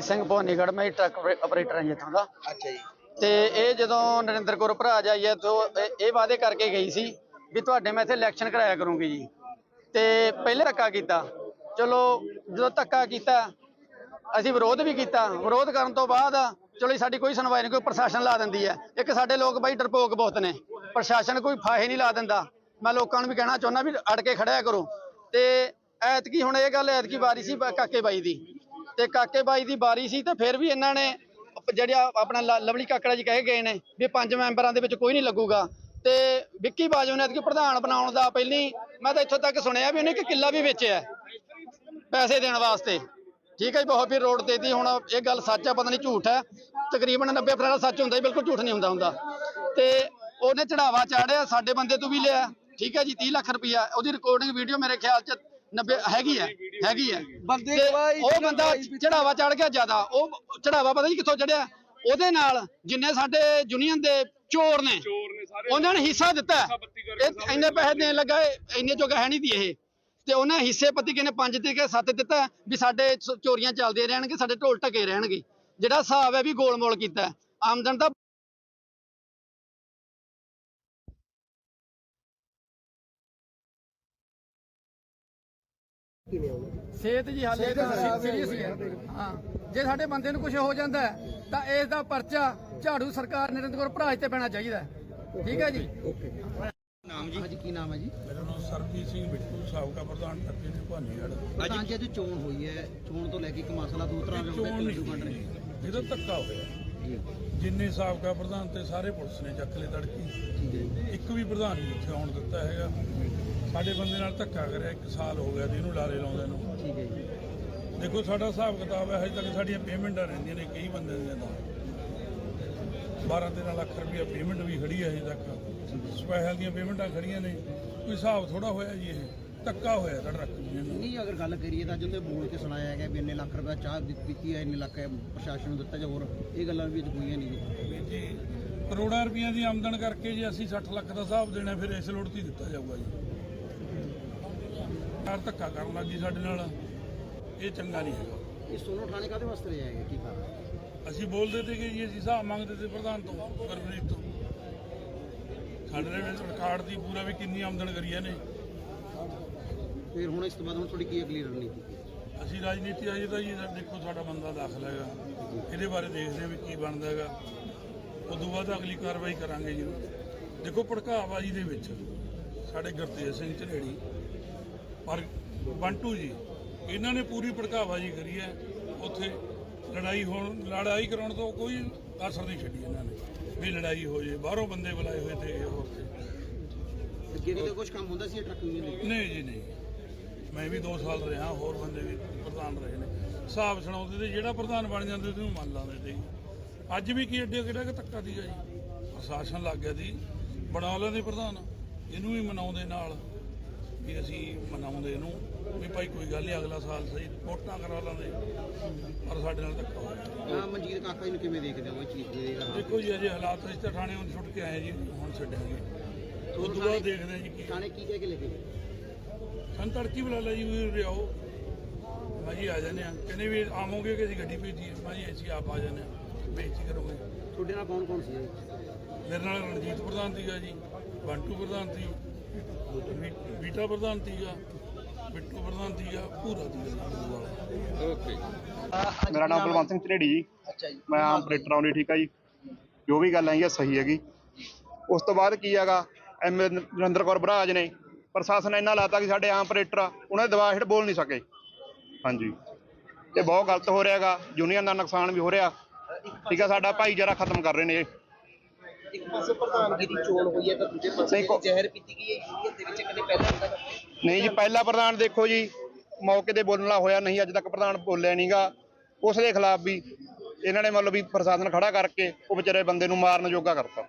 ਰਣਜੀਤ ਸਿੰਘ ਭਵਾਨੀਗੜ੍ਹ ਮੈਂ truck operator ਹਾਂ ਜੀ ਇੱਥੋਂ ਦਾ। ਅੱਛਾ ਜੀ। ਤੇ ਇਹ ਜਦੋਂ ਨਰਿੰਦਰ ਕੌਰ ਭਰਾ ਜਾਈ ਹੈ ਤੋਂ ਇਹ- ਵਾਅਦੇ ਕਰਕੇ ਗਈ ਸੀ ਵੀ ਤੁਹਾਡੇ ਮੈਂ ਇੱਥੇ ਇਲੈਕਸ਼ਨ ਕਰਾਇਆ ਕਰੂੰਗੀ ਜੀ। ਤੇ ਪਹਿਲੇ ਧੱਕਾ ਕੀਤਾ। ਚਲੋ ਜਦੋਂ ਧੱਕਾ ਕੀਤਾ ਅਸੀਂ ਵਿਰੋਧ ਵੀ ਕੀਤਾ। ਵਿਰੋਧ ਕਰਨ ਤੋਂ ਬਾਅਦ ਚਲੋ ਸਾਡੀ ਕੋਈ ਸੁਣਵਾਈ ਨਹੀਂ ਕੋਈ ਪ੍ਰਸ਼ਾਸਨ ਲਾ ਦਿੰਦੀ ਹੈ। ਇੱਕ ਸਾਡੇ ਲੋਕ ਬਾਈ ਡਰਪੋਕ ਬਹੁਤ ਨੇ। ਪ੍ਰਸ਼ਾਸਨ ਕੋਈ ਫਾਹੇ ਨਹੀਂ ਲਾ ਦਿੰਦਾ। ਮੈਂ ਲੋਕਾਂ ਨੂੰ ਵੀ ਕਹਿਣਾ ਚਾਹੁੰਦਾ ਵੀ ਅੜ ਕੇ ਖੜਿਆ ਕਰੋ। ਤੇ ਐਤਕੀ ਹੁਣ ਇਹ ਗੱਲ ਐਤਕੀ ਵਾਰੀ ਸੀ ਕਾਕੇ ਬਾਈ ਦੀ। ਤੇ ਕਾਕੇ ਬਾਈ ਦੀ ਵਾਰੀ ਸੀ ਤੇ ਫਿਰ ਵੀ ਇਹਨਾਂ ਨੇ ਜਿਹੜਾ ਆਪਣਾ ਲ- ਲਵਲੀ ਕਾਕੜਾ ਜੀ ਕਹੇ ਗਏ ਨੇ ਵੀ ਪੰਜ ਮੈਂਬਰਾਂ ਦੇ ਵਿੱਚ ਕੋਈ ਨਹੀਂ ਲੱਗੂਗਾ। ਤੇ ਵਿੱਕੀ ਬਾਜੋ ਨੇ ਐਤਕੀ ਪ੍ਰਧਾਨ ਬਣਾਉਣ ਦਾ ਪਹਿਲੀ, ਮੈਂ ਤਾਂ ਇੱਥੋਂ ਤੱਕ ਸੁਣਿਆ ਵੀ ਉਹਨੇ ਇੱਕ ਕਿੱਲਾ ਵੀ ਵੇਚਿਆ ਹੈ। ਪੈਸੇ ਦੇਣ ਵਾਸਤੇ। ਠੀਕ ਹੈ ਜੀ, ਬਹੁਤ ਫਿਰ ਰੋਡ ਤੇ ਦੀ, ਹੁਣ ਇਹ ਗੱਲ ਸੱਚ ਹੈ ਪਤਾ ਨਹੀਂ ਝੂਠ ਹੈ। ਤਕਰੀਬਨ 90% ਸੱਚ ਹੁੰਦਾ ਜੀ, ਬਿਲਕੁਲ ਝੂਠ ਨਹੀਂ ਹੁੰਦਾ ਹੁੰਦਾ। ਤੇ ਉਹਨੇ ਚੜਾਵਾ ਚਾੜਿਆ ਸਾਡੇ ਬੰਦੇ ਤੋਂ ਵੀ ਲਿਆ। ਠੀਕ ਹੈ ਜੀ 30 ਲੱਖ ਰੁਪਇਆ ਉਹਦੀ ਰਿਕਾਰਡਿੰਗ ਵੀਡੀਓ ਮੇਰੇ ਖਿਆਲ ਚ 90 ਹੈਗੀ ਹੈ। ਹੈਗੀ ਹੈ ਬੰਦੇ ਗਵਾਹੀ ਉਹ ਬੰਦਾ ਚੜਾਵਾ ਚੜ ਗਿਆ ਜ਼ਿਆਦਾ। ਉਹ ਚੜਾਵਾ ਪਤਾ ਨਹੀਂ ਕਿੱਥੋਂ ਚੜਿਆ? ਉਹਦੇ ਨਾਲ ਜਿੰਨੇ ਸਾਡੇ ਯੂਨੀਅਨ ਦੇ ਚੋਰ ਨੇ ਉਹਨਾਂ ਨੇ ਹਿੱਸਾ ਦਿੱਤਾ। ਇਹ ਇੰਨੇ ਪੈਸੇ ਦੇਣ ਲੱਗਾ ਇੰਨੇ ਜੋਗਾ ਹੈ ਨਹੀਂ ਦੀ ਇਹ। ਤੇ ਉਹਨੇ ਹਿੱਸੇ ਪੱਤੀ ਕਿਨੇ ਪੰਜ ਤੇ ਕੇ ਸੱਤ ਦਿੱਤਾ ਵੀ ਸਾਡੇ ਚੋਰੀਆਂ ਚੱਲਦੀਆਂ ਰਹਿਣਗੇ ਸਾਡੇ ਢੋਲ ਢਕੇ ਰਹਿਣਗੇ। ਜਿਹੜਾ ਹਿਸਾਬ ਹੈ ਵੀ ਗੋਲਮੋਲ ਕੀਤਾ। ਆਮਦਨ ਦਾ ਸਿਹਤ ਜੀ ਹਾਲੇ ਸੀਰੀਅਸ ਹੈ ਹਾਂ। ਜੇ ਸਾਡੇ ਬੰਦੇ ਨੂੰ ਕੁਝ ਹੋ ਜਾਂਦਾ ਹੈ, ਤਾਂ ਇਸ ਦਾ ਪਰਚਾ ਝਾੜੂ ਸਰਕਾਰ ਨਰਿੰਦਰ ਕੌਰ ਭਰਾਜ ਤੇ ਪੈਣਾ ਚਾਹੀਦਾ। ਠੀਕ ਹੈ ਜੀ? ਨਾਮ ਜੀ? ਕੀ ਨਾਮ ਹੈ ਜੀ? ਮੇਰਾ ਨਾਮ ਸਰਬਜੀਤ ਸਿੰਘ ਬਿੱਟੂ ਸਾਬਕਾ ਪ੍ਰਧਾਨ ਟੱਕੇ ਨੇ ਭਾਨੀਗੜ੍ਹ ਅੱਜ ਅੱਜ ਚੋਣ ਹੋਈ ਹੈ? ਚੋਣ ਤੋਂ ਲੈ ਕੇ ਇੱਕ ਮਸਲਾ ਦੋ ਤਰ੍ਹਾਂ ਦੇ ਚੋਣ ਲੱਡੂ ਵੰਡ ਰਹੇ ਨਹੀਂ ਇਹਦਾ ਧੱਕਾ ਹੋਇਆ ਜੀ ਜਿੰਨੇ ਸਾਬਕਾ ਪ੍ਰਧਾਨ ਤੇ ਸਾਰੇ ਪੁਲਿਸ ਨੇ ਚੱਕ ਲਏ ਤੜਕੀ। ਇੱਕ ਵੀ ਪ੍ਰਧਾਨ ਨਹੀਂ ਇੱਥੇ ਆਉਣ ਦਿੱਤਾ ਹੈਗਾ। ਸਾਡੇ ਬੰਦੇ ਨਾਲ ਧੱਕਾ ਕਰਿਆ ਇੱਕ ਸਾਲ ਹੋ ਗਿਆ ਜੀ ਇਹਨੂੰ ਲਾਰੇ ਲਾਉਂਦੇ ਨੂੰ। ਠੀਕ ਹੈ ਜੀ। ਦੇਖੋ ਸਾਡਾ ਹਿਸਾਬ ਕਿਤਾਬ ਹੈ ਹਜੇ ਤੱਕ ਸਾਡੀਆਂ ਪੇਮੈਂਟਾਂ ਰਹਿੰਦੀਆਂ ਨੇ ਕਈ ਬੰਦੇ ਦੀਆਂ ਤਾਂ। 12 13 ਲੱਖ ਰੁਪਏ ਪੇਮੈਂਟ ਵੀ ਖੜੀ ਹੈ ਹਜੇ ਤੱਕ। ਸਪੈਸ਼ਲ ਦੀਆਂ ਪੇਮੈਂਟਾਂ ਖੜੀਆਂ ਨੇ। ਕੋਈ ਹਿਸਾਬ ਥੋੜਾ ਹੋਇਆ ਜੀ ਇਹ। ਧੱਕਾ ਹੋਇਆ ਸਾਡਾ ਰੱਖ ਨਹੀਂ ਅਗਰ ਗੱਲ ਕਰੀਏ ਤਾਂ ਜਿੰਦੇ ਬੋਲ ਕੇ ਸੁਣਾਇਆ ਗਿਆ ਵੀ ਇੰਨੇ ਲੱਖ ਰੁਪਏ ਚਾਹ ਦਿੱਤੀ ਹੈ ਇੰਨੇ ਲੱਖ ਹੈ ਪ੍ਰਸ਼ਾਸਨ ਨੂੰ ਦਿੱਤਾ ਜਾਂ ਹੋਰ ਇਹ ਗੱਲਾਂ ਵਿੱਚ ਹੋਈਆਂ ਨਹੀਂ। ਜੀ ਕਰੋੜਾਂ ਰੁਪਈਆਂ ਦੀ ਆਮਦਨ ਕਰਕੇ ਜੇ ਅਸੀਂ 60 ਲੱਖ ਦਾ ਹਿਸਾਬ ਦੇਣਾ ਫਿਰ ਇਸ ਲੋੜ ਤੇ ਹੀ ਦਿੱਤਾ ਜਾਊਗਾ ਜੀ। ਯਾਰ ਧੱਕਾ ਕਰਨ ਲੱਗੀ ਸਾਡੇ ਨਾਲ। ਇਹ ਚੰਗਾ ਨਹੀਂ ਹੈਗਾ। ਇਹ ਸੋਨੋ ਥਾਣੇ ਕਾਦੇ ਵਾਸਤੇ ਲਿਆ ਗਿਆ? ਕੀ ਕਾਰਨ? ਅਸੀਂ ਬੋਲਦੇ ਤੇ ਕਿ ਜੀ ਅਸੀਂ ਹਿਸਾਬ ਮੰਗਦੇ ਤੇ ਪ੍ਰਧਾਨ ਤੋਂ ਗੁਰਪ੍ਰੀਤ ਤੋਂ। ਸਾਡੇ ਵਿੱਚ ਰਿਕਾਰਡ ਦੀ ਪੂਰਾ ਵੀ ਕਿੰਨੀ ਆਮਦਨ ਕਰੀ ਇਹਨੇ। ਫਿਰ ਹੁਣ ਇਸ ਤੋਂ ਬਾਅਦ ਹੁਣ ਤੁਹਾਡੀ ਕੀ ਅਗਲੀ ਰਣਨੀਤੀ? ਅਸੀਂ ਰਾਜਨੀਤੀ ਅਜੇ ਤਾਂ ਜੀ ਦੇਖੋ ਸਾਡਾ ਬੰਦਾ ਦਾਖਲ ਹੈਗਾ। ਇਹਦੇ ਬਾਰੇ ਦੇਖਦੇ ਹਾਂ ਵੀ ਕੀ ਬਣਦਾ ਹੈਗਾ। ਉਦੋਂ ਬਾਅਦ ਅਗਲੀ ਕਾਰਵਾਈ ਕਰਾਂਗੇ ਜੀ। ਦੇਖੋ ਭੜਕਾਵਾਜੀ ਦੇ ਵਿੱਚ ਸਾਡੇ ਗੁਰਤੇਜ ਸਿੰਘ ਝਰੇੜੀ ਪਰ ਬੰਟੂ ਜੀ ਇਹਨਾਂ ਨੇ ਪੂਰੀ ਭੜਕਾਵਾਜੀ ਕਰੀ ਹੈ। ਉੱਥੇ ਲੜਾਈ ਹੋਣ ਲੜਾਈ ਕਰਾਉਣ ਤੋਂ ਕੋਈ ਅਸਰ ਨਹੀਂ ਛੱਡੀ ਇਹਨਾਂ ਨੇ। ਵੀ ਲੜਾਈ ਹੋ ਜੇ ਬਾਹਰੋਂ ਬੰਦੇ ਬੁਲਾਏ ਹੋਏ ਤੇ ਹੋਰ ਤੇ। ਤਾਂ ਕੁਝ ਕੰਮ ਹੁੰਦਾ ਸੀ ਇਹ ਟਰੱਕ ਯੂਨੀਅਨ ਨਹੀਂ ਜੀ ਨਹੀਂ। ਮੈਂ ਵੀ 2 ਸਾਲ ਰਿਹਾ ਹੋਰ ਬੰਦੇ ਵੀ ਪ੍ਰਧਾਨ ਰਹੇ ਨੇ। ਹਿਸਾਬ ਸੁਣਾਉਂਦੇ ਤੇ ਜਿਹੜਾ ਪ੍ਰਧਾਨ ਬਣ ਜਾਂਦੇ ਤੇ ਉਹਨੂੰ ਮੰਨ ਲਾਉਂਦੇ ਤੇ। ਅੱਜ ਵੀ ਕੀ ਅੱਡੇ ਕਿਹੜਾ ਕਿ ਧੱਕਾ ਦੀਗਾ ਜੀ ਪ੍ਰਸ਼ਾਸਨ ਲੱਗ ਗਿਆ ਸੀ ਬਣਾ ਲੈਂਦੇ ਪ੍ਰਧਾਨ। ਇਹਨੂੰ ਵੀ ਮਨਾਉਂਦੇ ਨਾਲ ਵੀ ਅਸੀਂ ਮਨਾਉਂਦੇ ਇਹਨੂੰ। ਵੀ ਭਾਈ ਕੋਈ ਗੱਲ ਨਹੀਂ ਅਗਲਾ ਸਾਲ ਸਹੀ ਵੋਟਾਂ ਕਰਾ ਲਾਂਦੇ ਪਰ ਸਾਡੇ ਨਾਲ ਧੱਕਾ ਹੋਇਆ। ਮਨਜੀਤ ਕਾਕਾ ਜੀ ਨੂੰ ਕਿਵੇਂ ਦੇਖਦੇ ਹੋ? ਇਹ ਚੀਜ਼ ਦੇ ਦੇਖੋ ਜੀ ਅਜੇ ਹਾਲਾਤ ਅਸੀਂ ਤਾਂ ਥਾਣੇ ਹੁਣ ਛੁੱਟ ਕੇ ਆਏ ਜੀ ਹੁਣ ਛੱਡਾਂਗੇ ਤੋਂ ਬਾਅਦ ਦੇਖਦੇ ਜੀ ਥਾਣੇ ਕੀ ਕਹਿ ਕੇ ਲੈ ਕੇ ਸਾਨੂੰ ਤੜਕੀ ਬੁਲਾ ਲਿਆ ਜੀ ਵੀ ਉਰੇ ਆਓ ਮੈਂ ਜੀ ਆ ਜਾਂਦੇ ਆ ਕਹਿੰਦੇ ਵੀ ਆਵੋਗੇ ਕਿ ਅਸੀਂ ਗੱਡੀ ਭੇਜੀਏ ਮੈਂ ਜੀ ਅਸੀਂ ਆਪ ਆ ਜਾਂਦੇ ਆ ਬੇਇੱਜ਼ਤੀ ਕਰੋਗੇ। ਤੁਹਾਡੇ ਨਾਲ ਕੌਣ ਕੌਣ ਸੀ? ਮੇਰੇ ਨਾਲ ਰਣਜੀਤ ਪ੍ਰਧਾਨ ਸੀਗਾ ਜੀ ਬੰਟੂ ਪ੍ਰਧਾਨ ਸੀ ਬੀਟਾ ਪ੍ਰਧਾਨ ਸੀਗਾ ਬਿੱਟੂ ਪ੍ਰਧਾਨ ਸੀਗਾ ਪੂਰਾ ਸੀਗਾ ਮੇਰਾ ਨਾਮ ਬਲਵੰਤ ਸਿੰਘ ਝਰੇੜੀ ਜੀ। ਅੱਛਾ ਜੀ। ਮੈਂ ਆਮ ਆਪਰੇਟਰ ਆਉਣੀ ਠੀਕ ਆ ਜੀ। ਜੋ ਵੀ ਗੱਲ ਆਈ ਹੈ ਸਹੀ ਹੈਗੀ। ਉਸ ਤੋਂ ਬਾਅਦ ਕੀ ਹੈਗਾ? ਐਮ ਨਰਿੰਦਰ ਕੌਰ ਬਰਾਜ ਨੇ ਪ੍ਰਸ਼ਾਸਨ ਇੰਨਾ ਲਾਤਾ ਕਿ ਸਾਡੇ ਆਮ ਆਪਰੇਟਰ ਆ, ਉਹਨਾਂ ਦੇ ਦਬਾਅ ਹੇਠ ਬੋਲ ਨਹੀਂ ਸਕੇ। ਹਾਂਜੀ। ਇਹ ਬਹੁਤ ਗਲਤ ਹੋ ਰਿਹਾ ਹੈਗਾ ਯੂਨੀਅਨ ਦਾ ਨੁਕਸਾਨ ਵੀ ਹੋ ਰਿਹਾ। ਠੀਕ ਆ ਸਾਡਾ ਭਾਈਚਾਰਾ ਖਤਮ ਕਰ ਰਹੇ ਨੇ ਇਹ। ਇੱਕ ਪਾਸੇ ਪ੍ਰਧਾਨਗੀ ਦੀ ਚੋਣ ਹੋਈ ਹੈ ਤਾਂ ਦੂਜੇ ਪਾਸੇ ਨਹੀਂ, ਕੋ- ਜ਼ਹਿਰ ਪੀਤੀ ਗਈ ਹੈ ਯੂਨੀਅਨ ਦੇ ਵਿੱਚ ਕਦੇ ਪਹਿਲਾਂ ਹੁੰਦਾ ਨਹੀਂ ਜੀ ਪਹਿਲਾ ਪ੍ਰਧਾਨ ਦੇਖੋ ਜੀ ਮੌਕੇ ਤੇ ਬੋਲਣਾ ਹੋਇਆ ਨਹੀਂ ਅੱਜ ਤੱਕ ਪ੍ਰਧਾਨ ਬੋਲਿਆ ਨਹੀਂਗਾ ਉਸ ਦੇ ਖਿਲਾਫ ਵੀ ਇਹਨਾਂ ਨੇ ਮਤਲਬ ਵੀ ਪ੍ਰਸ਼ਾਸਨ ਖੜਾ ਕਰਕੇ ਉਹ ਵਿਚਾਰੇ ਬੰਦੇ ਨੂੰ ਮਾਰਨ ਜੋਗਾ ਕਰਤਾ।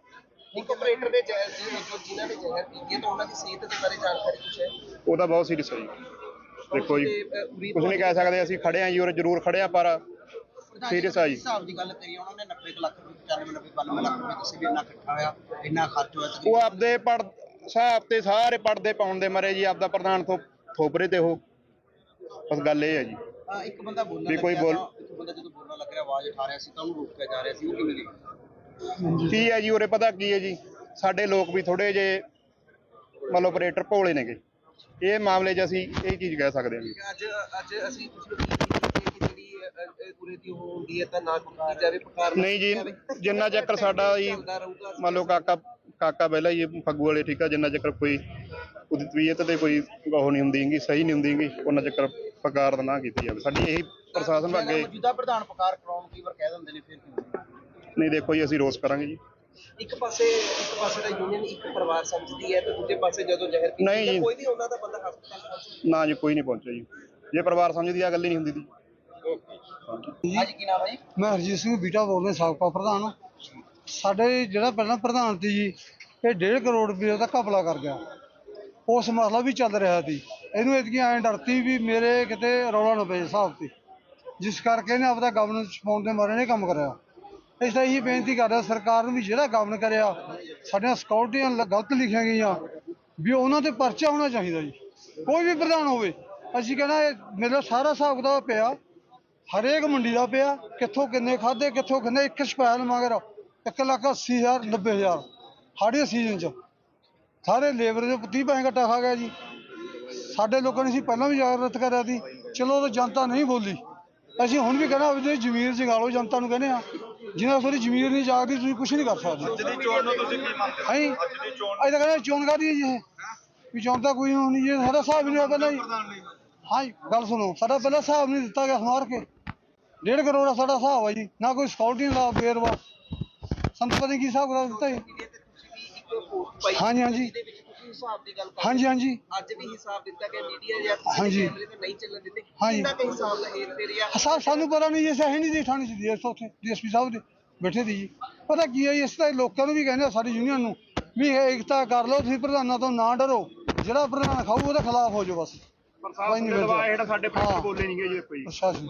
ਇੱਕ ਆਪਰੇਟਰ ਦੇ ਜ਼ਹਿਰ ਸੀ ਜੋ ਜਿਨ੍ਹਾਂ ਨੇ ਜ਼ਹਿਰ ਪੀਤੀ ਹੈ ਤਾਂ ਉਹਨਾਂ ਦੀ ਸਿਹਤ ਦੇ ਬਾਰੇ ਜਾਣਕਾਰੀ ਕੁਛ ਹੈ? ਉਹਦਾ ਬਹੁਤ ਸੀਰੀਅਸ ਹੈ ਜੀ। ਦੇਖੋ ਜੀ ਕੁਝ ਨਹੀਂ ਕਹਿ ਸਕਦੇ ਅਸੀਂ ਖੜੇ ਆਂ ਜੀ ਔਰ ਜ਼ਰੂਰ ਖੜੇ ਆਂ ਪਰ Serious ਆ ਜੀ। ਹਿਸਾਬ ਦੀ ਗੱਲ ਕਰੀਏ ਉਹਨਾਂ ਨੇ 90 ਕੁ ਲੱਖ ਰੁਪਏ 95 90 92 ਲੱਖ ਰੁਪਏ ਕਿਸੇ ਵੀ ਇੰਨਾ ਇਕੱਠਾ ਹੋਇਆ ਇੰਨਾ ਖਰਚ ਹੋਇਆ ਉਹ ਆਪਦੇ ਪੜ ਹਿਸਾਬ ਤੇ ਸਾਰੇ ਪੜਦੇ ਪਾਉਣ ਦੇ ਮਰੇ ਜੀ ਆਪਦਾ ਪ੍ਰਧਾਨ ਤੋਂ ਥੋਪਰੇ ਤੇ ਉਹ। ਬਸ ਗੱਲ ਇਹ ਹੈ ਜੀ। ਇੱਕ ਬੰਦਾ ਬੋਲਣ ਲੱਗਿਆ ਇੱਕ ਬੰਦਾ ਜਦੋਂ ਬੋਲਣ ਲੱਗਾ ਆਵਾਜ਼ ਉਠਾ ਰਿਹਾ ਸੀ ਤਾਂ ਉਹਨੂੰ ਰੋਕਿਆ ਜਾ ਰਿਹਾ ਸੀ ਉਹ ਕਿਵੇਂ ਦੇਖਦੇ? ਕੀ ਹੈ ਜੀ ਉਰੇ ਪਤਾ ਕੀ ਹੈ ਜੀ? ਸਾਡੇ ਲੋਕ ਵੀ ਥੋੜੇ ਜੇ ਮਤਲਬ ਆਪਰੇਟਰ ਭੋਲੇ ਨੇਗੇ। ਇਹ ਮਾਮਲੇ 'ਚ ਅਸੀਂ ਇਹ ਚੀਜ਼ ਕਹਿ ਸਕਦੇ ਹਾਂ ਜੀ। ਅੱਜ ਅੱਜ ਅਸੀਂ ਕੁਝ ਲੋਕ ਕਿ ਜਿਹੜੀ ਅ, ਅ, ਉਰੇ ਦੀ ਉਹ ਹੁੰਦੀ ਹੈ ਤਾਂ ਨਾ ਕੀਤੀ ਜਾਵੇ ਪਕਾਰ ਨਹੀਂ ਜੀ ਜਿੰਨਾ ਚੱਕਰ ਸਾਡਾ ਜੀ ਮੰਨ ਲਓ ਕਾਕਾ ਕਾਕਾ ਪਹਿਲਾਂ ਹੀ ਇਹ ਫੱਗੂ ਵਾਲੇ ਠੀਕ ਆ ਜਿੰਨਾ ਚੱਕਰ ਕੋਈ ਉਹਦੀ ਤਬੀਅਤ ਤੇ ਕੋਈ ਉਹ ਨਹੀਂ ਹੁੰਦੀ ਹੈਗੀ ਸਹੀ ਨਹੀਂ ਹੁੰਦੀ ਹੈਗੀ ਉਹਨਾਂ ਚੱਕਰ ਪਕਾਰ ਦਾ ਨਾ ਕੀਤੀ ਜਾਵੇ। ਸਾਡੀ ਇਹੀ ਪ੍ਰਸ਼ਾਸਨ ਅੱਗੇ ਮੌਜੂਦਾ ਪ੍ਰਧਾਨ ਪਕਾਰ ਕਰਾਉਣ ਕਈ ਵਾਰ ਕਹਿ ਦਿੰਦੇ ਨੇ ਫਿਰ ਨਹੀਂ ਦੇਖੋ ਜੀ ਅਸੀਂ ਰੋਸ ਕਰਾਂਗੇ ਜੀ। ਇੱਕ ਪਾਸੇ ਇੱਕ ਪਾਸੇ ਦਾ ਯੂਨੀਅਨ ਇੱਕ ਪਰਿਵਾਰ ਸਮਝਦੀ ਹੈ ਤੇ ਦੂਜੇ ਪਾਸੇ ਜਦੋਂ ਜ਼ਹਿਰ ਪੀਂਦੀ ਨਹੀਂ ਜੀ। ਕੋਈ ਵੀ ਉਹਨਾਂ ਦਾ ਬੰਦਾ ਹਸਪਤਾਲ ਨਾ ਜੀ ਕੋਈ ਨਹੀਂ ਪਹੁੰਚਿਆ ਜੀ। ਜੇ ਪਰਿਵਾਰ ਸਮਝਦੀ ਆ ਗੱਲ ਹੀ ਨਹੀਂ ਹੁੰਦੀ ਦੀ ਅੱਜ ਕੀ ਨਾਮ ਹੈ ਜੀ? ਮੈਂ ਹਰਜੀਤ ਸਿੰਘ ਬੀਟਾ ਬੋਲ ਰਿਹਾ ਸਾਬਕਾ ਪ੍ਰਧਾਨ। ਸਾਡੇ ਜਿਹੜਾ ਪਹਿਲਾਂ ਪ੍ਰਧਾਨ ਸੀ ਜੀ ਇਹ 1.5 ਕਰੋੜ ਰੁਪਏ ਦਾ ਘਪਲਾ ਕਰ ਗਿਆ। ਉਸ ਮਸਲਾ ਵੀ ਚੱਲ ਰਿਹਾ ਸੀ। ਇਹਨੂੰ ਇਤਕੀ ਐਂ ਡਰਤੀ ਵੀ ਮੇਰੇ ਕਿਤੇ ਰੌਲਾ ਨਾ ਪਏ ਹਿਸਾਬ ਤੇ। ਜਿਸ ਕਰਕੇ ਇਹਨੇ ਆਪਦਾ ਗਵਰਨੈਂਸ ਛਪਾਉਣ ਦੇ ਮਾਰੇ ਨੇ ਕੰਮ ਕਰਿਆ। ਇਸ ਲਈ ਇਹ ਬੇਨਤੀ ਕਰਦਾ ਸਰਕਾਰ ਨੂੰ ਵੀ ਜਿਹੜਾ ਗਵਰਨ ਕਰਿਆ, ਸਾਡੀਆਂ ਸਿਕਿਉਰਟੀਆਂ ਗਲਤ ਲਿਖੀਆਂ ਗਈਆਂ, ਵੀ ਉਹਨਾਂ ਤੇ ਪਰਚਾ ਹੋਣਾ ਚਾਹੀਦਾ ਜੀ। ਕੋਈ ਵੀ ਪ੍ਰਧਾਨ ਹੋਵੇ, ਅਸੀਂ ਕਹਿੰਦਾ ਇਹ ਮੇਰਾ ਸਾਰਾ ਹਿਸਾਬ ਕਿਤਾਬ ਪਿਆ, ਹਰੇਕ ਮੰਡੀ ਦਾ ਪਿਆ, ਕਿੱਥੋਂ ਕਿੰਨੇ ਖਾਦੇ ਕਿੱਥੋਂ ਕਿੰਨੇ, ਇੱਕ ਸਪੈਲ ਮਗਰ 1 ਲੱਖ 80 ਹਜ਼ਾਰ 90 ਹਜ਼ਾਰ ਹਾੜੇ ਸੀਜ਼ਨ ਚ। ਸਾਰੇ ਲੇਬਰ ਦੇ 30 ਪੈਸੇ ਘਟਾ ਖਾ ਗਿਆ ਜੀ। ਸਾਡੇ ਲੋਕਾਂ ਨੇ ਸੀ ਪਹਿਲਾਂ ਵੀ ਜਾਗਰਤ ਕਰਿਆ ਸੀ, ਚਲੋ ਉਹ ਜਨਤਾ ਨਹੀਂ ਬੋਲੀ। ਅਸੀਂ ਹੁਣ ਵੀ ਕਹਿੰਦਾ ਵੀ ਜ਼ਮੀਰ ਜਗਾ ਲਓ ਜਨਤਾ ਨੂੰ ਕਹਿੰਦੇ ਆ ਜਿਨ੍ਹਾਂ ਤੁਹਾਡੀ ਜ਼ਮੀਰ ਨਹੀਂ ਜਾਗਦੀ ਤੁਸੀਂ ਕੁਝ ਨਹੀਂ ਕਰ ਸਕਦੇ। ਅੱਜ ਦੀ ਚੋਣ ਨੂੰ ਤੁਸੀਂ ਕੀ ਮੰਨਦੇ ਹੋ? ਅੱਜ ਦੀ ਚੋਣ ਅੱਜ ਤਾਂ ਕਹਿੰਦੇ ਚੋਣ ਕਾਹਦੀ ਹੈ ਜੀ ਇਹ? ਵੀ ਚੋਣ ਤਾਂ ਕੋਈ ਹੋਣੀ ਜੀ ਸਾਡਾ ਹਿਸਾਬ ਹੀ ਨਹੀਂ ਹੋਇਆ ਪਹਿਲਾਂ ਜੀ। ਹਾਂ ਜੀ, ਗੱਲ ਸੁਣੋ ਸਾਡਾ ਪਹਿਲਾਂ ਹਿਸਾਬ ਨਹੀਂ ਦਿੱਤਾ ਗਿਆ ਸਮਾਰ ਕੇ। ਡੇਢ ਕਰੋੜ ਦਾ ਸਾਡਾ ਹਿਸਾਬ ਹੈ ਜੀ ਨਾ ਕੋਈ ਸਕਿਉਰਟੀ ਦਾ ਬੇਰਵਾ ਸੰਤ ਪਤਾ ਨਹੀਂ ਕੀ ਹਿਸਾਬ ਕਰਾ ਦਿੱਤਾ ਜੀ। ਹਾਂਜੀ, ਹਾਂਜੀ। ਜਿਹਦੇ ਵਿੱਚ ਤੁਸੀਂ ਹਿਸਾਬ ਦੀ ਗੱਲ ਕਰ ਹਾਂਜੀ ਹਾਂਜੀ। ਅੱਜ ਵੀ ਹਿਸਾਬ ਦਿੱਤਾ ਗਿਆ ਮੀਡੀਆ ਜਾਂ ਹਾਂਜੀ। ਕੈਮਰੇ ਤੇ ਨਹੀਂ ਚੱਲਣ ਦਿੱਤੇ ਹਾਂਜੀ। ਕਿੰਨਾ ਕੁ ਹਿਸਾਬ ਦਾ ਹੇਰ ਫੇਰ ਜਾਂ ਸਾ ਸਾਨੂੰ ਪਤਾ ਨਹੀਂ ਜੀ ਸਹੀ ਨਹੀਂ ਦੀ ਥਾਣੇ ਚ ਡੀਐਸ ਉੱਥੇ ਡੀਐਸਪੀ ਸਾਹਿਬ ਦੇ ਬੈਠੇ ਦੀ ਜੀ। ਪਤਾ ਕੀ ਹੈ ਜੀ, ਇਸ ਤਰ੍ਹਾਂ ਲੋਕਾਂ ਨੂੰ ਵੀ ਕਹਿੰਦੇ ਆ ਸਾਡੀ ਯੂਨੀਅਨ ਨੂੰ ਵੀ ਇਹ ਏਕਤਾ ਕਰ ਲਓ ਤੁਸੀਂ ਪ੍ਰਧਾਨਾਂ ਤੋਂ ਨਾ ਡਰੋ। ਜਿਹੜਾ ਪ੍ਰਧਾਨ ਖਾਊ ਉਹਦੇ ਖਿਲਾਫ ਹੋ ਜਾਓ ਬਸ। ਪ੍ਰਸ਼ਾਸਨ ਦੇ ਦਬਾਅ ਹੇਠ ਸਾਡੇ ਹਾਂ। ਬੋਲੇ ਨਹੀਂ ਗਏ ਜੀ ਕੋਈ। ਪ੍ਰਸ਼ਾਸਨ।